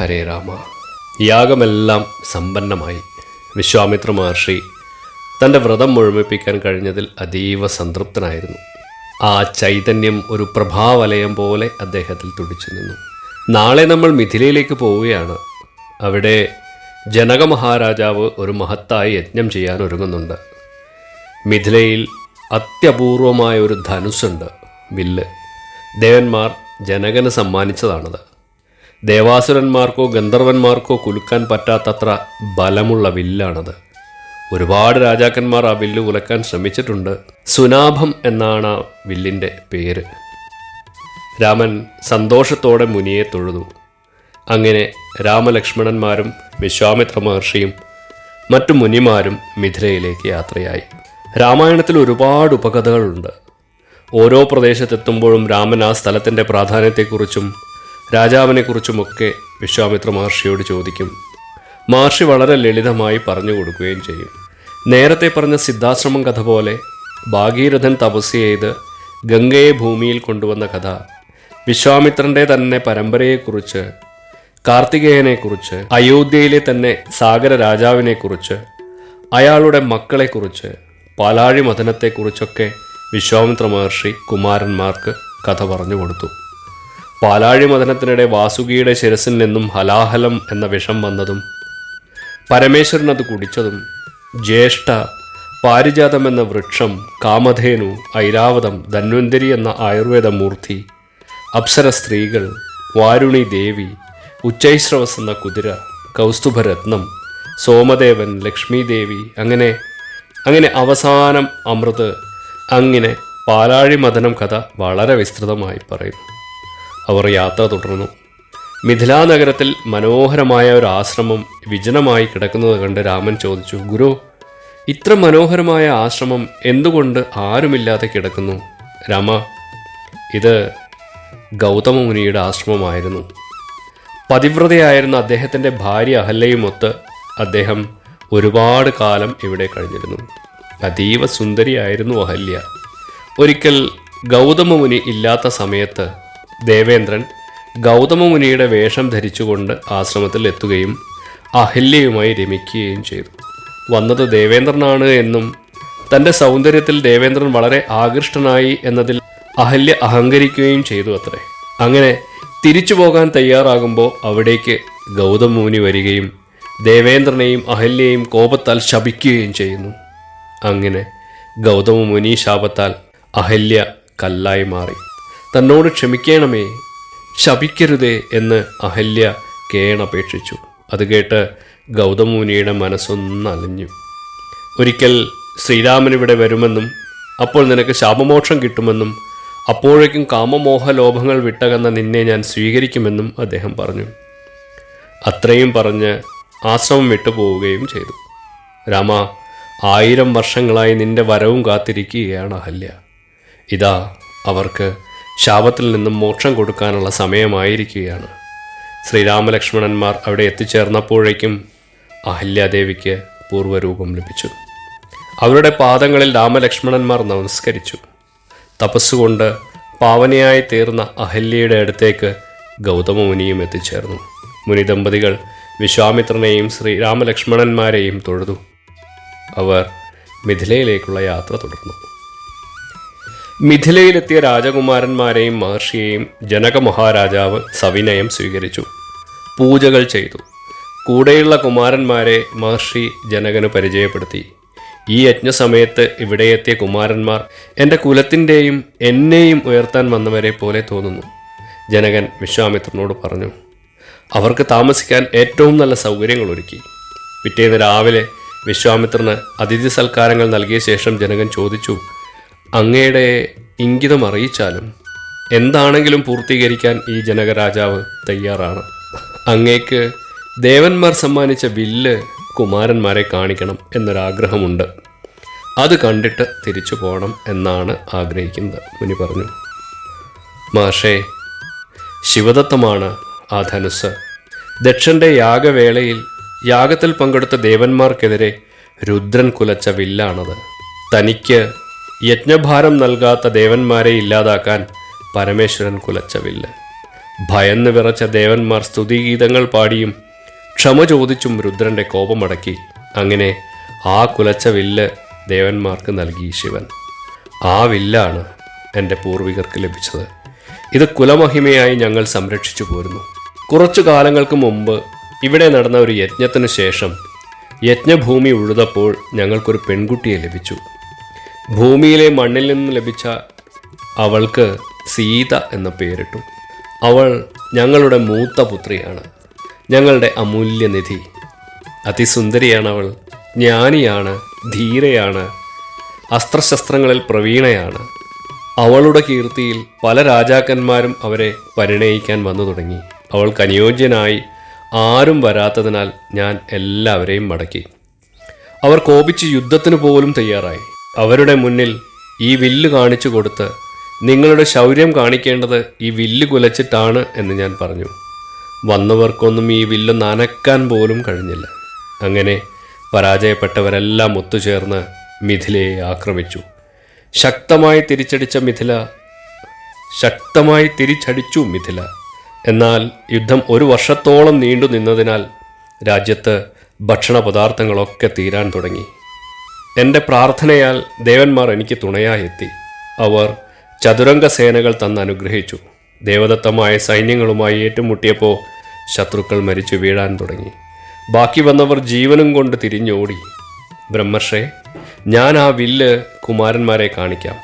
ഹരേ രാമ. യാഗമെല്ലാം സമ്പന്നമായി. വിശ്വാമിത്ര മഹർഷി തന്റെ വ്രതം മുഴുമിപ്പിക്കാൻ കഴിഞ്ഞതിൽ അതീവ സംതൃപ്തനായിരുന്നു. ആ ചൈതന്യം ഒരു പ്രഭാവലയം പോലെ അദ്ദേഹത്തിൽ തുടിച്ചു നിന്നു. നാളെ നമ്മൾ മിഥിലയിലേക്ക് പോവുകയാണ്. അവിടെ ജനക മഹാരാജാവ് ഒരു മഹത്തായ യജ്ഞം ചെയ്യാൻ ഒരുങ്ങുന്നുണ്ട്. മിഥിലയിൽ അത്യപൂർവമായ ഒരു ധനുസ്സുണ്ട് വില്ല്. ദേവന്മാർ ജനകന് സമ്മാനിച്ചതാണത്. ദേവാസുരന്മാർക്കോ ഗന്ധർവന്മാർക്കോ കുലുക്കാൻ പറ്റാത്തത്ര ബലമുള്ള വില്ലാണത്. ഒരുപാട് രാജാക്കന്മാർ ആ വില്ല് ഉലക്കാൻ ശ്രമിച്ചിട്ടുണ്ട്. സുനാഭം എന്നാണ് ആ വില്ലിന്റെ പേര്. രാമൻ സന്തോഷത്തോടെ മുനിയെ തൊഴുതു. അങ്ങനെ രാമലക്ഷ്മണന്മാരും വിശ്വാമിത്ര മഹർഷിയും മറ്റു മുനിമാരും മിഥിലയിലേക്ക് യാത്രയായി. രാമായണത്തിൽ ഒരുപാട് ഉപകഥകളുണ്ട്. ഓരോ പ്രദേശത്തെത്തുമ്പോഴും രാമൻ ആ സ്ഥലത്തിന്റെ പ്രാധാന്യത്തെക്കുറിച്ചും രാജാവിനെക്കുറിച്ചുമൊക്കെ വിശ്വാമിത്ര മഹർഷിയോട് ചോദിക്കും. മഹർഷി വളരെ ലളിതമായി പറഞ്ഞു കൊടുക്കുകയും ചെയ്യും. നേരത്തെ പറഞ്ഞ സിദ്ധാശ്രമം കഥ പോലെ ഭാഗീരഥൻ തപസ് ചെയ്ത് ഗംഗയെ ഭൂമിയിൽ കൊണ്ടുവന്ന കഥ വിശ്വാമിത്രന്റെ തന്നെ പരമ്പരയെക്കുറിച്ച് കാർത്തികേയനെക്കുറിച്ച് അയോധ്യയിലെ തന്നെ സാഗര രാജാവിനെക്കുറിച്ച് അയാളുടെ മക്കളെക്കുറിച്ച് പാലാഴി മഥനത്തെക്കുറിച്ചൊക്കെ വിശ്വാമിത്ര മഹർഷി കുമാരന്മാർക്ക് കഥ പറഞ്ഞു കൊടുത്തു. പാലാഴി മഥനത്തിനിടെ വാസുകിയുടെ ശിരസിൽ നിന്നും ഹലാഹലം എന്ന വിഷം വന്നതും പരമേശ്വരൻ അത് കുടിച്ചതും ജ്യേഷ്ഠ പാരിജാതം എന്ന വൃക്ഷം കാമധേനു ഐരാവതം ധന്വന്തരി എന്ന ആയുർവേദ മൂർത്തി അപ്സര സ്ത്രീകൾ വാരുണി ദേവി ഉച്ചൈശ്രവസ് എന്ന കുതിര കൗസ്തുഭരത്നം സോമദേവൻ ലക്ഷ്മി ദേവി അങ്ങനെ അങ്ങനെ അവസാനം അമൃത് അങ്ങനെ പാലാഴി മദനം കഥ വളരെ വിസ്തൃതമായി പറയുന്നു. അവർ യാത്ര തുടർന്നു. മിഥിലാ നഗരത്തിൽ മനോഹരമായ ഒരു ആശ്രമം വിജനമായി കിടക്കുന്നത് കണ്ട് രാമൻ ചോദിച്ചു ഗുരു ഇത്ര മനോഹരമായ ആശ്രമം എന്തുകൊണ്ട് ആരുമില്ലാതെ കിടക്കുന്നു? രാമ ഇത് ഗൗതമ മുനിയുടെ ആശ്രമമായിരുന്നു. പതിവ്രതയായിരുന്ന അദ്ദേഹത്തിന്റെ ഭാര്യ അഹല്യയുമൊത്ത് അദ്ദേഹം ഒരുപാട് കാലം ഇവിടെ കഴിഞ്ഞിരുന്നു. അതീവ സുന്ദരിയായിരുന്നു അഹല്യ. ഒരിക്കൽ ഗൗതമ മുനി ഇല്ലാത്ത സമയത്ത് ദേവേന്ദ്രൻ ഗൗതമമുനിയുടെ വേഷം ധരിച്ചുകൊണ്ട് ആശ്രമത്തിൽ എത്തുകയും അഹല്യയുമായി രമിക്കുകയും ചെയ്തു. വന്നത് ദേവേന്ദ്രനാണ് എന്നും തന്റെ സൗന്ദര്യത്തിൽ ദേവേന്ദ്രൻ വളരെ ആകൃഷ്ടനായി എന്നതിൽ അഹല്യ അഹങ്കരിക്കുകയും ചെയ്തു അത്രേ. അങ്ങനെ തിരിച്ചു പോകാൻ തയ്യാറാകുമ്പോൾ അവിടേക്ക് ഗൗതമമുനി വരികയും ദേവേന്ദ്രനെയും അഹല്യയും കോപത്താൽ ശപിക്കുകയും ചെയ്യുന്നു. അങ്ങനെ ഗൗതമ മുനി ശാപത്താൽ അഹല്യ കല്ലായി മാറി. തന്നോട് ക്ഷമിക്കണമേ ശപിക്കരുതേ എന്ന് അഹല്യ കേണപേക്ഷിച്ചു. അത് കേട്ട് ഗൗതമുനിയുടെ മനസ്സൊന്നലഞ്ഞു ഒരിക്കൽ ശ്രീരാമൻ ഇവിടെ വരുമെന്നും അപ്പോൾ നിനക്ക് ശാപമോക്ഷം കിട്ടുമെന്നും അപ്പോഴേക്കും കാമമോഹ ലോഭങ്ങൾ വിട്ടകന്ന നിന്നെ ഞാൻ സ്വീകരിക്കുമെന്നും അദ്ദേഹം പറഞ്ഞു. അത്രയും പറഞ്ഞ് ആശ്രമം വിട്ടുപോവുകയും ചെയ്തു. രാമ ആയിരം വർഷങ്ങളായി നിന്റെ വരവും കാത്തിരിക്കുകയാണ് അഹല്യ. ഇതാ അവർക്ക് ശാപത്തിൽ നിന്നും മോക്ഷം കൊടുക്കാനുള്ള സമയമായിരിക്കുകയാണ്. ശ്രീരാമലക്ഷ്മണന്മാർ അവിടെ എത്തിച്ചേർന്നപ്പോഴേക്കും അഹല്യാദേവിക്ക് പൂർവരൂപം ലഭിച്ചു. അവരുടെ പാദങ്ങളിൽ രാമലക്ഷ്മണന്മാർ നമസ്കരിച്ചു. തപസ്സുകൊണ്ട് പാവനയായി തീർന്ന അഹല്യയുടെ അടുത്തേക്ക് ഗൗതമ മുനിയും എത്തിച്ചേർന്നു. മുനി ദമ്പതികൾ വിശ്വാമിത്രനെയും ശ്രീരാമലക്ഷ്മണന്മാരെയും തൊഴുതു. അവർ മിഥിലയിലേക്കുള്ള യാത്ര തുടർന്നു. മിഥിലയിലെത്തിയ രാജകുമാരന്മാരെയും മഹർഷിയെയും ജനക മഹാരാജാവ് സവിനയം സ്വീകരിച്ചു. പൂജകൾ ചെയ്തു. കൂടെയുള്ള കുമാരന്മാരെ മഹർഷി ജനകന് പരിചയപ്പെടുത്തി. ഈ യജ്ഞസമയത്ത് ഇവിടെ എത്തിയ കുമാരന്മാർ എന്റെ കുലത്തിന്റെയും എന്നെയും ഉയർത്താൻ വന്നവരെ പോലെ തോന്നുന്നു ജനകൻ വിശ്വാമിത്രനോട് പറഞ്ഞു. അവർക്ക് താമസിക്കാൻ ഏറ്റവും നല്ല സൗകര്യങ്ങൾ ഒരുക്കി. പിറ്റേന്ന് രാവിലെ വിശ്വാമിത്രന് അതിഥി സൽക്കാരങ്ങൾ നൽകിയ ശേഷം ജനകൻ ചോദിച്ചു അങ്ങയുടെ ഇംഗിതം അറിയിച്ചാലും എന്താണെങ്കിലും പൂർത്തീകരിക്കാൻ ഈ ജനകരാജാവ് തയ്യാറാണ്. അങ്ങേക്ക് ദേവന്മാർ സമ്മാനിച്ച വില്ല് കുമാരന്മാരെ കാണിക്കണം എന്നൊരാഗ്രഹമുണ്ട്. അത് കണ്ടിട്ട് തിരിച്ചു പോകണം എന്നാണ് ആഗ്രഹിക്കുന്നത് മുനി പറഞ്ഞു. മാഷേ ശിവദത്തമാണ് ആ ധനുസ്. ദക്ഷന്റെ യാഗവേളയിൽ യാഗത്തിൽ പങ്കെടുത്ത ദേവന്മാർക്കെതിരെ രുദ്രൻ കുലച്ച വില്ലാണത്. തനിക്ക് യജ്ഞഭാരം നൽകാത്ത ദേവന്മാരെ ഇല്ലാതാക്കാൻ പരമേശ്വരൻ കുലച്ചവില്ല. ഭയന്ന് വിറച്ച ദേവന്മാർ സ്തുതിഗീതങ്ങൾ പാടിയും ക്ഷമ ചോദിച്ചും രുദ്രന്റെ കോപമടക്കി. അങ്ങനെ ആ കുലച്ച വില്ല് ദേവന്മാർക്ക് നൽകി ശിവൻ. ആ വില്ലാണ് എന്റെ പൂർവികർക്ക് ലഭിച്ചത്. ഇത് കുലമഹിമയായി ഞങ്ങൾ സംരക്ഷിച്ചു പോരുന്നു. കുറച്ചു കാലങ്ങൾക്ക് മുമ്പ് ഇവിടെ നടന്ന ഒരു യജ്ഞത്തിനു ശേഷം യജ്ഞഭൂമി ഉഴുതപ്പോൾ ഞങ്ങൾക്കൊരു പെൺകുട്ടിയെ ലഭിച്ചു. ഭൂമിയിലെ മണ്ണിൽ നിന്ന് ലഭിച്ച അവൾക്ക് സീത എന്ന പേരിട്ടു. അവൾ ഞങ്ങളുടെ മൂത്ത പുത്രിയാണ്. ഞങ്ങളുടെ അമൂല്യനിധി. അതിസുന്ദരിയാണ് അവൾ. ജ്ഞാനിയാണ്. ധീരയാണ്. അസ്ത്രശസ്ത്രങ്ങളിൽ പ്രവീണയാണ്. അവളുടെ കീർത്തിയിൽ പല രാജാക്കന്മാരും അവരെ പരിണയിക്കാൻ വന്നു തുടങ്ങി. അവൾക്ക് അനുയോജ്യനായി ആരും വരാത്തതിനാൽ ഞാൻ എല്ലാവരെയും മടക്കി. അവർ കോപിച്ച് യുദ്ധത്തിന് പോലും തയ്യാറായി. അവരുടെ മുന്നിൽ ഈ വില്ല് കാണിച്ചു കൊടുത്ത് നിങ്ങളുടെ ശൗര്യം കാണിക്കേണ്ടത് ഈ വില്ല് കുലച്ചിട്ടാണ് എന്ന് ഞാൻ പറഞ്ഞു. വന്നവർക്കൊന്നും ഈ വില്ല് നനക്കാൻ പോലും കഴിഞ്ഞില്ല. അങ്ങനെ പരാജയപ്പെട്ടവരെല്ലാം ഒത്തുചേർന്ന് മിഥിലയെ ആക്രമിച്ചു. ശക്തമായി തിരിച്ചടിച്ച മിഥില ശക്തമായി തിരിച്ചടിച്ചു മിഥില. എന്നാൽ യുദ്ധം ഒരു വർഷത്തോളം നീണ്ടു നിന്നതിനാൽ രാജ്യത്ത് ഭക്ഷണ പദാർത്ഥങ്ങളൊക്കെ തീരാൻ തുടങ്ങി. എന്റെ പ്രാർത്ഥനയാൽ ദേവന്മാർ എനിക്ക് തുണയായി എത്തി. അവർ ചതുരംഗ സേനകൾ തന്ന് അനുഗ്രഹിച്ചു. ദേവദത്തമായ സൈന്യങ്ങളുമായി ഏറ്റുമുട്ടിയപ്പോൾ ശത്രുക്കൾ മരിച്ചു വീഴാൻ തുടങ്ങി. ബാക്കി വന്നവർ ജീവനും കൊണ്ട് തിരിഞ്ഞോടി. ബ്രഹ്മർഷേ ഞാൻ ആ വില്ല് കുമാരന്മാരെ കാണിക്കാം.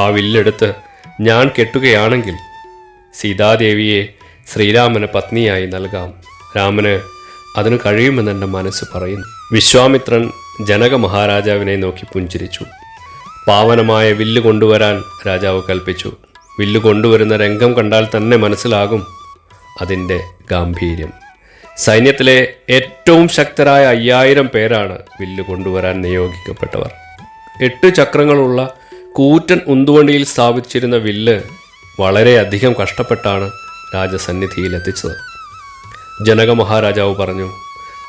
ആ വില്ലെടുത്ത് ഞാൻ കെട്ടുകയാണെങ്കിൽ സീതാദേവിയെ ശ്രീരാമന് പത്നിയായി നൽകാം. രാമന് അതിന് കഴിയുമെന്ന് എന്റെ മനസ്സ് പറയുന്നു. വിശ്വാമിത്രൻ ജനക മഹാരാജാവിനെ നോക്കി പുഞ്ചിരിച്ചു. പാവനമായ വില്ല് കൊണ്ടുവരാൻ രാജാവ് കൽപ്പിച്ചു. വില്ല് കൊണ്ടുവരുന്ന രംഗം കണ്ടാൽ തന്നെ മനസ്സിലാകും അതിന്റെ ഗാംഭീര്യം. സൈന്യത്തിലെ ഏറ്റവും ശക്തരായ അയ്യായിരം പേരാണ് വില്ല് കൊണ്ടുവരാൻ നിയോഗിക്കപ്പെട്ടവർ. എട്ട് ചക്രങ്ങളുള്ള കൂറ്റൻ ഉന്തുവണ്ടിയിൽ സ്ഥാപിച്ചിരുന്ന വില്ല് വളരെയധികം കഷ്ടപ്പെട്ടാണ് രാജസന്നിധിയിൽ എത്തിച്ചത്. ജനക മഹാരാജാവ് പറഞ്ഞു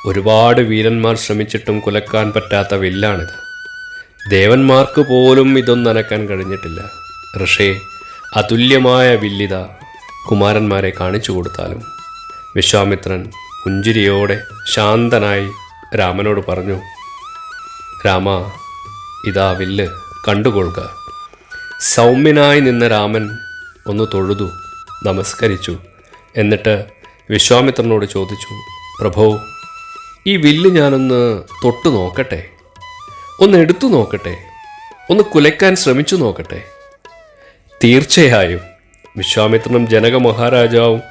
ഒരുപാട് വീരന്മാർ ശ്രമിച്ചിട്ടും കുലക്കാൻ പറ്റാത്ത വില്ലാണിത്. ദേവന്മാർക്ക് പോലും ഇതൊന്നും അനക്കാൻ കഴിഞ്ഞിട്ടില്ല. ഋഷേ അതുല്യമായ വില്ലിത കുമാരന്മാരെ കാണിച്ചു കൊടുത്താലും വിശ്വാമിത്രൻ പുഞ്ചിരിയോടെ ശാന്തനായി രാമനോട് പറഞ്ഞു രാമ ഇതാ വില്ല് കണ്ടുകൊള്ളുക. സൗമ്യനായി നിന്ന രാമൻ ഒന്ന് തൊഴുതു നമസ്കരിച്ചു എന്നിട്ട് വിശ്വാമിത്രനോട് ചോദിച്ചു പ്രഭോ ഈ വില്ല് ഞാനൊന്ന് തൊട്ടു നോക്കട്ടെ. ഒന്ന് എടുത്തു നോക്കട്ടെ. ഒന്ന് കുലയ്ക്കാൻ ശ്രമിച്ചു നോക്കട്ടെ. തീർച്ചയായും വിശ്വാമിത്രനും ജനക മഹാരാജാവും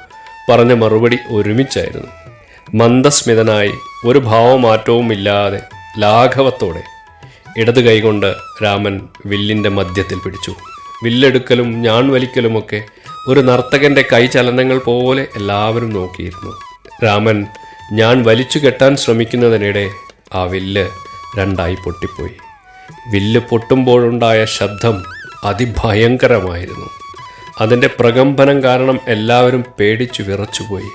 പറഞ്ഞ മറുപടി ഒരുമിച്ചായിരുന്നു. മന്ദസ്മിതനായി ഒരു ഭാവമാറ്റവും ഇല്ലാതെ ലാഘവത്തോടെ ഇടത് കൈകൊണ്ട് രാമൻ വില്ലിന്റെ മധ്യത്തിൽ പിടിച്ചു. വില്ലെടുക്കലും ഞാൻ വലിക്കലുമൊക്കെ ഒരു നർത്തകന്റെ കൈചലനങ്ങൾ പോലെ എല്ലാവരും നോക്കിയിരുന്നു. രാമൻ ഞാൻ വലിച്ചു കെട്ടാൻ ശ്രമിക്കുന്നതിനിടെ ആ വില്ല് രണ്ടായി പൊട്ടിപ്പോയി. വില്ല് പൊട്ടുമ്പോഴുണ്ടായ ശബ്ദം അതിഭയങ്കരമായിരുന്നു. അതിന്റെ പ്രകമ്പനം കാരണം എല്ലാവരും പേടിച്ചു വിറച്ചുപോയി.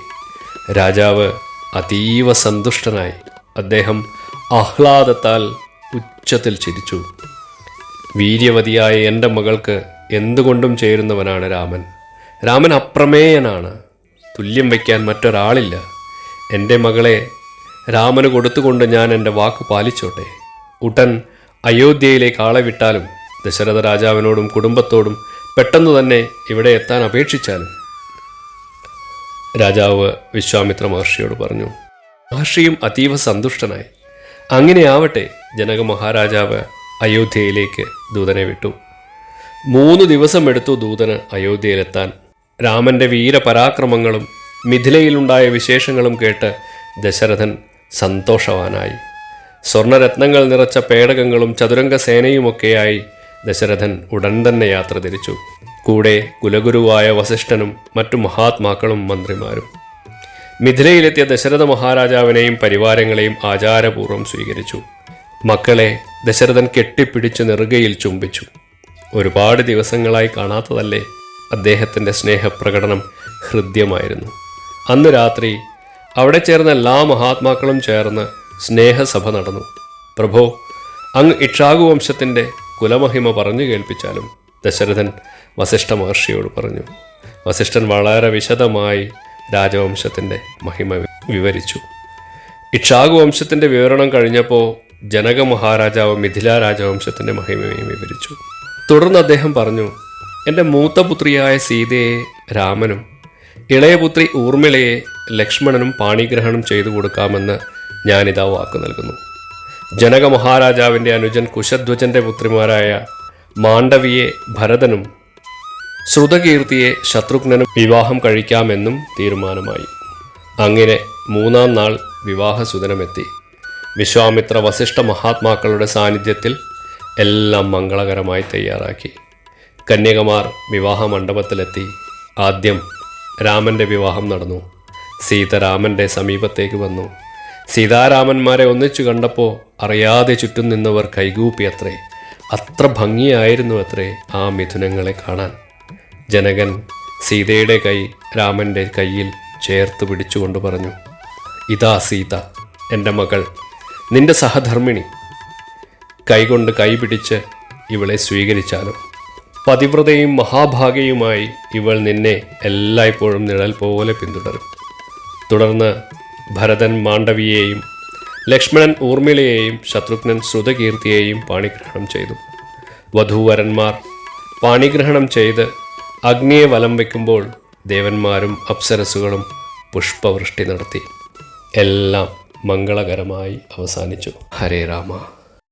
രാജാവ് അതീവ സന്തുഷ്ടനായി അദ്ദേഹം ആഹ്ലാദത്താൽ ഉച്ചത്തിൽ ചിരിച്ചു. വീര്യവതിയായ എന്റെ മകൾക്ക് എന്തുകൊണ്ടും ചേരുന്നവനാണ് രാമൻ. രാമൻ അപ്രമേയനാണ്. തുല്യം വയ്ക്കാൻ മറ്റൊരാളില്ല. എന്റെ മകളെ രാമന് കൊടുത്തുകൊണ്ട് ഞാൻ എന്റെ വാക്ക് പാലിച്ചോട്ടെ. ഉടൻ അയോധ്യയിലേക്ക് ആളെ വിട്ടാലും ദശരഥ രാജാവിനോടും കുടുംബത്തോടും പെട്ടെന്ന് തന്നെ ഇവിടെ എത്താൻ അപേക്ഷിച്ചാലും. രാജാവ് വിശ്വാമിത്ര മഹർഷിയോട് പറഞ്ഞു മഹർഷിയും അതീവ സന്തുഷ്ടനായി. അങ്ങനെയാവട്ടെ ജനക മഹാരാജാവ് അയോധ്യയിലേക്ക് ദൂതനെ വിട്ടു. മൂന്ന് ദിവസം എടുത്തു ദൂതന് അയോധ്യയിലെത്താൻ. രാമന്റെ വീരപരാക്രമങ്ങളും മിഥിലയിലുണ്ടായ വിശേഷങ്ങളും കേട്ട് ദശരഥൻ സന്തോഷവാനായി. സ്വർണരത്നങ്ങൾ നിറച്ച പേടകങ്ങളും ചതുരംഗ സേനയുമൊക്കെയായി ദശരഥൻ ഉടൻ തന്നെ യാത്ര തിരിച്ചു. കൂടെ കുലഗുരുവായ വസിഷ്ഠനും മറ്റു മഹാത്മാക്കളും മന്ത്രിമാരും. മിഥിലയിലെത്തിയ ദശരഥ മഹാരാജാവിനെയും പരിവാരങ്ങളെയും ആചാരപൂർവം സ്വീകരിച്ചു. മക്കളെ ദശരഥൻ കെട്ടിപ്പിടിച്ച് നെറുകയിൽ ചുംബിച്ചു. ഒരുപാട് ദിവസങ്ങളായി കാണാത്തതല്ലേ അദ്ദേഹത്തിന്റെ സ്നേഹപ്രകടനം ഹൃദ്യമായിരുന്നു. അന്ന് രാത്രി അവിടെ ചേർന്ന എല്ലാ മഹാത്മാക്കളും ചേർന്ന് സ്നേഹസഭ നടന്നു. പ്രഭോ അങ്ങ് ഇക്ഷാകു വംശത്തിന്റെ കുലമഹിമ പറഞ്ഞു കേൾപ്പിച്ചാലും ദശരഥൻ വസിഷ്ഠ മഹർഷിയോട് പറഞ്ഞു. വസിഷ്ഠൻ വളരെ വിശദമായി രാജവംശത്തിന്റെ മഹിമ വിവരിച്ചു. ഇക്ഷാകു വംശത്തിന്റെ വിവരണം കഴിഞ്ഞപ്പോൾ ജനക മഹാരാജാവ് മിഥില രാജവംശത്തിന്റെ മഹിമയും വിവരിച്ചു. തുടർന്ന് അദ്ദേഹം പറഞ്ഞു എന്റെ മൂത്ത പുത്രിയായ സീതയെ രാമനും ഇളയ പുത്രി ഊർമിളയെ ലക്ഷ്മണനും പാണിഗ്രഹണം ചെയ്തു കൊടുക്കാമെന്ന് ഞാനിതാ വാക്ക് നൽകുന്നു. ജനക മഹാരാജാവിന്റെ അനുജൻ കുശധ്വജന്റെ പുത്രിമാരായ മാണ്ഡവിയെ ഭരതനും ശ്രുതകീർത്തിയെ ശത്രുഘ്നനും വിവാഹം കഴിക്കാമെന്നും തീരുമാനമായി. അങ്ങനെ മൂന്നാം നാൾ വിവാഹസുദനമെത്തി. വിശ്വാമിത്ര വസിഷ്ഠ മഹാത്മാക്കളുടെ സാന്നിധ്യത്തിൽ എല്ലാം മംഗളകരമായി തയ്യാറാക്കി. കന്യകമാർ വിവാഹ മണ്ഡപത്തിലെത്തി ആദ്യം രാമന്റെ വിവാഹം നടന്നു. സീത രാമന്റെ സമീപത്തേക്ക് വന്നു. സീതാരാമന്മാരെ ഒന്നിച്ചു കണ്ടപ്പോൾ അറിയാതെ ചുറ്റും നിന്നവർ കൈകൂപ്പി അത്രേ അത്ര ഭംഗിയായിരുന്നു അത്രേ ആ മിഥുനങ്ങളെ കാണാൻ. ജനകൻ സീതയുടെ കൈ രാമന്റെ കയ്യിൽ ചേർത്ത് പിടിച്ചുകൊണ്ട് പറഞ്ഞു ഇതാ സീത എന്റെ മകൾ നിന്റെ സഹധർമ്മിണി. കൈകൊണ്ട് കൈ പിടിച്ച് ഇവളെ സ്വീകരിച്ചാലും? പതിവ്രതയും മഹാഭാഗയുമായി ഇവൾ നിന്നെ എല്ലായ്പ്പോഴും നിഴൽ പോലെ പിന്തുടരും. തുടർന്ന് ഭരതൻ മാണ്ഡവിയെയും ലക്ഷ്മണൻ ഊർമിളയെയും ശത്രുഘ്നൻ ശ്രുതകീർത്തിയെയും പാണിഗ്രഹണം ചെയ്തു. വധൂവരന്മാർ പാണിഗ്രഹണം ചെയ്ത് അഗ്നിയെ വലം വയ്ക്കുമ്പോൾ ദേവന്മാരും അപ്സരസുകളും പുഷ്പവൃഷ്ടി നടത്തി. എല്ലാം മംഗളകരമായി അവസാനിച്ചു. ഹരേ രാമ.